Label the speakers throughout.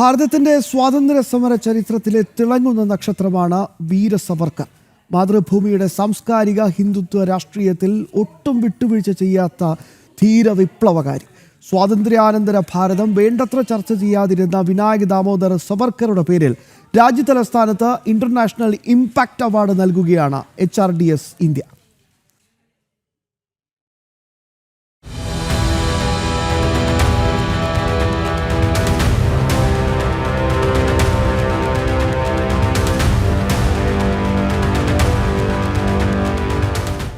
Speaker 1: ഭാരതത്തിന്റെ സ്വാതന്ത്ര്യ സമര ചരിത്രത്തിലെ തിളങ്ങുന്ന നക്ഷത്രമാണ് വീരസവർക്കർ മാതൃഭൂമിയുടെ സാംസ്കാരിക ഹിന്ദുത്വ രാഷ്ട്രീയത്തിൽ ഒട്ടും വിട്ടുവീഴ്ച ചെയ്യാത്ത ധീര വിപ്ലവകാരി സ്വാതന്ത്ര്യാനന്തര ഭാരതം വേണ്ടത്ര ചർച്ച ചെയ്യാതിരുന്ന വിനായക ദാമോദർ സവർക്കറുടെ പേരിൽ രാജ്യതലസ്ഥാനത്ത് ഇന്റർനാഷണൽ ഇമ്പാക്ട് അവാർഡ് നൽകുകയാണ് എച്ച് ഇന്ത്യ.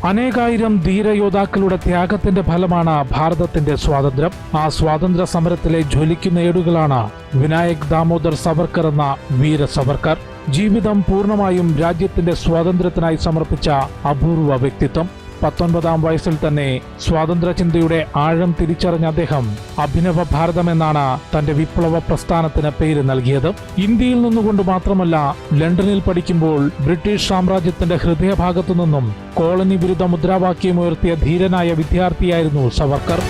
Speaker 2: അനേകായിരം ധീരയോദ്ധാക്കളുടെ ത്യാഗത്തിന്റെ ഫലമാണ് ഭാരതത്തിന്റെ സ്വാതന്ത്ര്യം. ആ സ്വാതന്ത്ര്യ സമരത്തിലെ ജ്വലിക്കുന്ന ഏടുകളാണ് വിനായക് ദാമോദർ സവർക്കർ എന്ന വീര സവർക്കർ. ജീവിതം പൂർണമായും രാജ്യത്തിന്റെ സ്വാതന്ത്ര്യത്തിനായി സമർപ്പിച്ച അപൂർവ വ്യക്തിത്വം. പത്തൊൻപതാം വയസ്സിൽ തന്നെ സ്വാതന്ത്ര്യ ചിന്തയുടെ ആഴം തിരിച്ചറിഞ്ഞ അദ്ദേഹം അഭിനവ ഭാരതം എന്നാണ് തന്റെ വിപ്ലവ പ്രസ്ഥാനത്തിന് പേര് നൽകിയത്. ഇന്ത്യയിൽ നിന്നുകൊണ്ട് മാത്രമല്ല ലണ്ടനിൽ പഠിക്കുമ്പോൾ ബ്രിട്ടീഷ് സാമ്രാജ്യത്തിന്റെ ഹൃദയഭാഗത്തു നിന്നും കോളനി വിരുദ്ധ മുദ്രാവാക്യം ഉയർത്തിയ ധീരനായ വിദ്യാർത്ഥിയായിരുന്നു സവർക്കർ.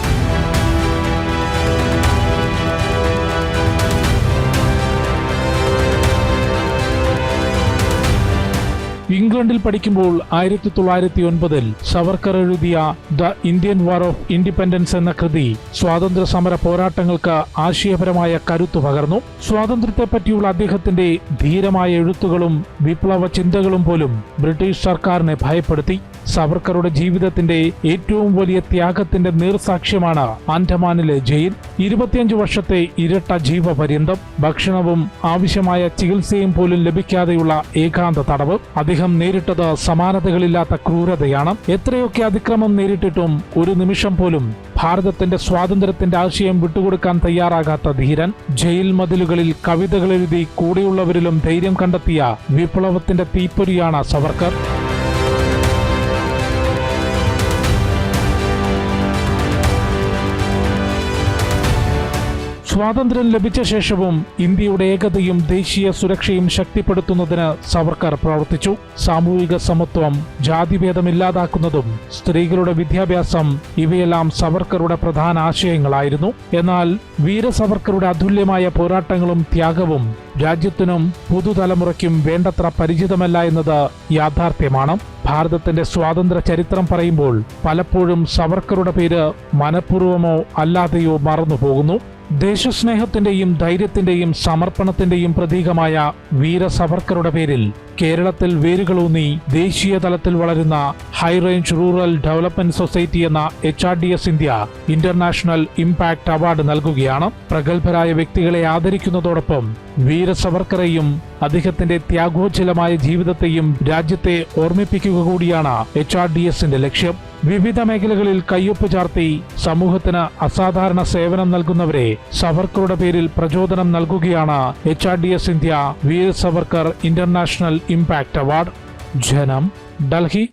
Speaker 2: ഇംഗ്ലണ്ടിൽ പഠിക്കുമ്പോൾ ആയിരത്തി തൊള്ളായിരത്തി ഒൻപതിൽ സവർക്കർ എഴുതിയ the Indian war of independence എന്ന കൃതി സ്വാതന്ത്ര്യ സമര പോരാട്ടങ്ങൾക്ക് ആശയപരമായ കരുത്തു പകർന്നു. സ്വാതന്ത്ര്യത്തെപ്പറ്റിയുള്ള അദ്ദേഹത്തിന്റെ ധീരമായ എഴുത്തുകളും വിപ്ലവ ചിന്തകളും പോലും ബ്രിട്ടീഷ് സർക്കാരിനെ ഭയപ്പെടുത്തി. സവർക്കറുടെ ജീവിതത്തിന്റെ ഏറ്റവും വലിയ ത്യാഗത്തിന്റെ നീർസാക്ഷ്യമാണ് ആൻഡമാനിലെ ജയിൽ. ഇരുപത്തിയഞ്ച് വർഷത്തെ ഇരട്ട ജീവപര്യന്തം ഭക്ഷണവും ആവശ്യമായ ചികിത്സയും പോലും ലഭിക്കാതെയുള്ള ഏകാന്ത തടവ്. അദ്ദേഹം നേരിട്ടത് സമാനതകളില്ലാത്ത ക്രൂരതയാണ്. എത്രയൊക്കെ അതിക്രമം നേരിട്ടിട്ടും ഒരു നിമിഷം പോലും ഭാരതത്തിന്റെ സ്വാതന്ത്ര്യത്തിന്റെ ആശയം വിട്ടുകൊടുക്കാൻ തയ്യാറാകാത്ത ധീരൻ. ജയിൽ മതിലുകളിൽ കവിതകൾ എഴുതി കൂടെയുള്ളവരിലും ധൈര്യം കണ്ടെത്തിയ വിപ്ലവത്തിന്റെ തീപ്പൊരിയാണ് സവർക്കർ. സ്വാതന്ത്ര്യം ലഭിച്ച ശേഷവും ഇന്ത്യയുടെ ഏകതയും ദേശീയ സുരക്ഷയും ശക്തിപ്പെടുത്തുന്നതിന് സവർക്കർ പ്രവർത്തിച്ചു. സാമൂഹിക സമത്വം ജാതിഭേദമില്ലാതാക്കുന്നതും സ്ത്രീകളുടെ വിദ്യാഭ്യാസം ഇവയെല്ലാം സവർക്കറുടെ പ്രധാന ആശയങ്ങളായിരുന്നു. എന്നാൽ വീരസവർക്കറുടെ അതുല്യമായ പോരാട്ടങ്ങളും ത്യാഗവും രാജ്യത്തിനും പുതുതലമുറയ്ക്കും വേണ്ടത്ര പരിചിതമല്ല എന്നത് യാഥാർത്ഥ്യമാണ്. ഭാരതത്തിന്റെ സ്വാതന്ത്ര്യ ചരിത്രം പറയുമ്പോൾ പലപ്പോഴും സവർക്കറുടെ പേര് മനഃപൂർവമോ അല്ലാതെയോ മറന്നുപോകുന്നു. ദേശസ്നേഹത്തിന്റെയും ധൈര്യത്തിന്റെയും സമർപ്പണത്തിന്റെയും പ്രതീകമായ വീര സവർക്കറുടെ പേരിൽ കേരളത്തിൽ വേരുകളൂന്നി ദേശീയ തലത്തിൽ വളരുന്ന high range rural development society എന്ന H R D S India international impact award നൽകുകയാണ്. പ്രഗത്ഭരായ വ്യക്തികളെ ആദരിക്കുന്നതോടൊപ്പം വീര സവർക്കറെയും അദ്ദേഹത്തിന്റെ ത്യാഗോജ്ജലമായ ജീവിതത്തെയും രാജ്യത്തെ ഓർമ്മിപ്പിക്കുക കൂടിയാണ് എച്ച് ആർ ഡി എസിന്റെ ലക്ഷ്യം. വിവിധ മേഖലകളിൽ കയ്യൊപ്പ് ചാർത്തി സമൂഹത്തിന് അസാധാരണ സേവനം നൽകുന്നവരെ സവർക്കറുടെ പേരിൽ പ്രചോദനം നൽകുകയാണ് H R D S India Veer Savarkar international impact award Janam Delhi.